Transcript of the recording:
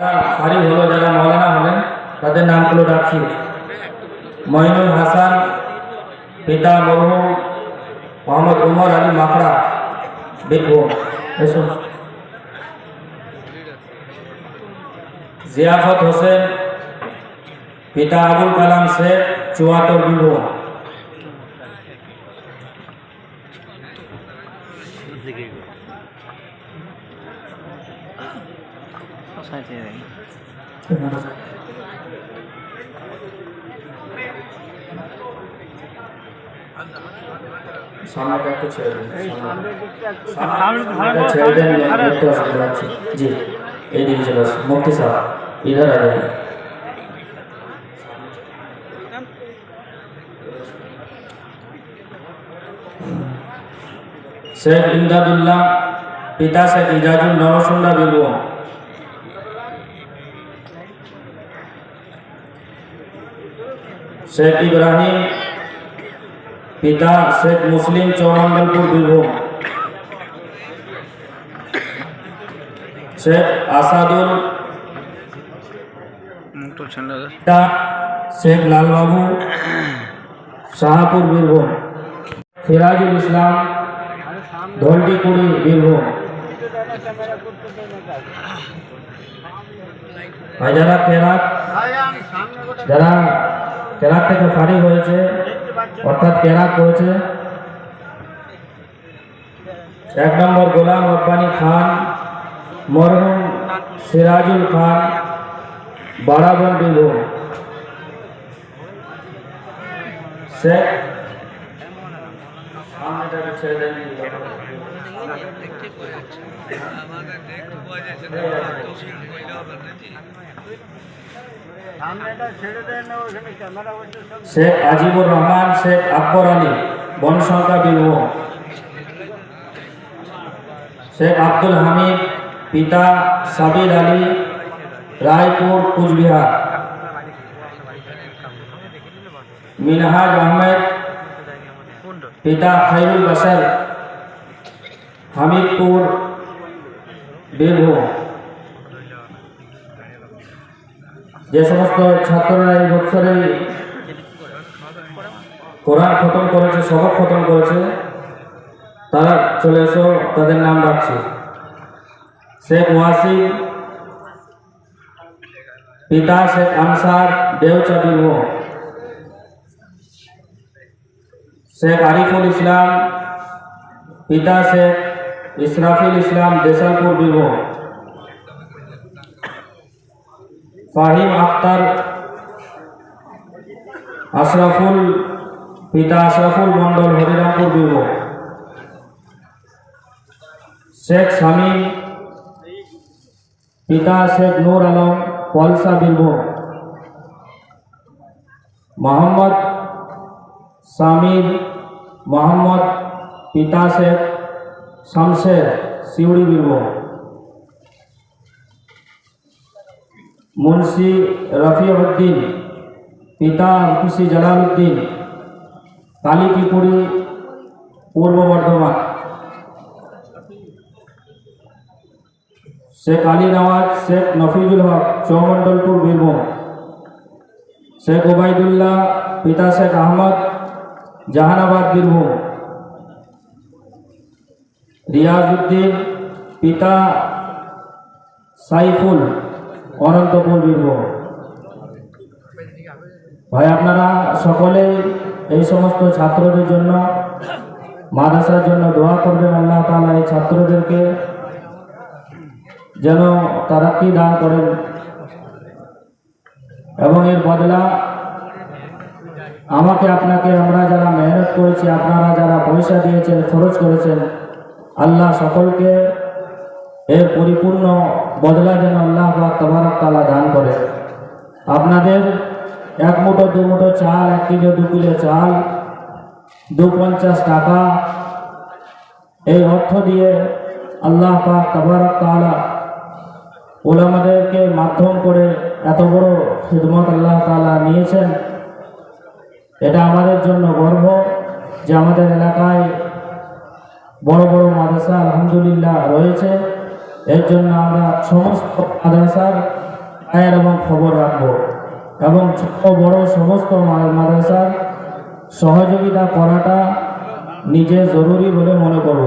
ফারিক হলো যারা মৌলানা হলেন তাদের নামগুলো ডাকছি মঈনুল হাসান, পিতা মরহুম মোহাম্মদ উমর আলী মাকড়া বীরভূম এসো জিয়াফত হোসেন, পিতা আবুল কালাম শেখ, চুয়াত্তর বীরভূম सोसाइटी जी साहब इधर आ शेख इमदादुल्ला पिता से इजाजुल नौशुल्ला बिलुओं शेख इब्राहिम, पिता शेख मुस्लिम चौमंगलपुर बीरभूम। शेख आसादुल शेख लाल बाबू शाहपुर बीरभूम। सिराजुल इस्लाम धोलडीपुरी बीरभूम। भाई जरा जरा কেরাত থেকে ফারিক হয়েছে, অর্থাৎ কেরাত করেছে এক নম্বর গোলাম রব্বানি খান, মরহুম সিরাজুল খান বাড়াবন বীরভূম শেখ দেন শেখ আজিবুর রহমান, শেখ আকবর আলী বনসংখ্যা বীরভূম শেখ আব্দুল হামিদ, পিতা সাবির আলী, রায়পুর, কুচবিহার। মিনহাজ আহমেদ, পিতা খাইরুল বাসার হামিদপুর বীরভূম যে সমস্ত ছাত্ররা এই বছরে কোরআন খতম করেছে, সবক খতম করেছে, তারা চলে এসো, তাদের নাম রাখছি। শেখ ওয়াসিম, পিতা শেখ আনসার দেওচা বীরভূম শেখ আরিফুল ইসলাম, পিতা শেখ ইসরাফিল ইসলাম, দেশালপুর বীরভূম। ফাহিম আখতার আশরাফুল পিতা আশরাফুল মন্ডল হরিরামপুর বীরভূম শেখ শামীম পিতা শেখ নূর আলম পলসা বীরভূম মোহাম্মদ সামির মোহাম্মদ পিতা শেখ শামশের সিউড়ি বীরভূম मुंशी रफ़ीउद्दीन पिता मुंशी जलालुद्दीन काली की पूरी पूर्व बर्धमान शेख आली नवाज़, शेख नफीजुल हक, चौमंडलपुर बीरभूम शेख उबैदुल्ला पिता शेख अहमद, जहानाबाद बीरभूम रियाजुद्दीन, पिता साइफुल। অনন্তপুর বীরভূম ভাই, আপনারা সকলেই এই সমস্ত ছাত্রদের জন্য, মাদ্রাসার জন্য দোয়া করবেন আল্লাহ তাআলা এই ছাত্রদেরকে, যেন তারাক্কি দান করেন। এবং এর বদলা আমাকে, আপনাকে আমরা যারা মেহনত করেছি, আপনারা যারা পয়সা দিয়েছেন, খরচ করেছেন, আল্লাহ সকলকে এর পরিপূর্ণ বদলা যেন আল্লাহ বা তালা দান করে। আপনাদের এক মুঠো, দু মুঠো চাল, এক কিলো দু কিলো চাল, দু পঞ্চাশ টাকা এই অর্থ দিয়ে আল্লাহ পাক তবারক তালা ওলামাদেরকে মাধ্যম করে এত বড় খিদমত আল্লাহ তালা নিয়েছেন। এটা আমাদের জন্য গর্ব যে আমাদের এলাকায় বড় বড় মাদ্রাসা আলহামদুলিল্লাহ রয়েছে। এর জন্য আমরা সমস্ত মাদ্রাসার আয়ের এবং খবর রাখব। এবং ছোট বড় সমস্ত মাদ্রাসার সহযোগিতা করাটা নিজে জরুরি বলে মনে করব।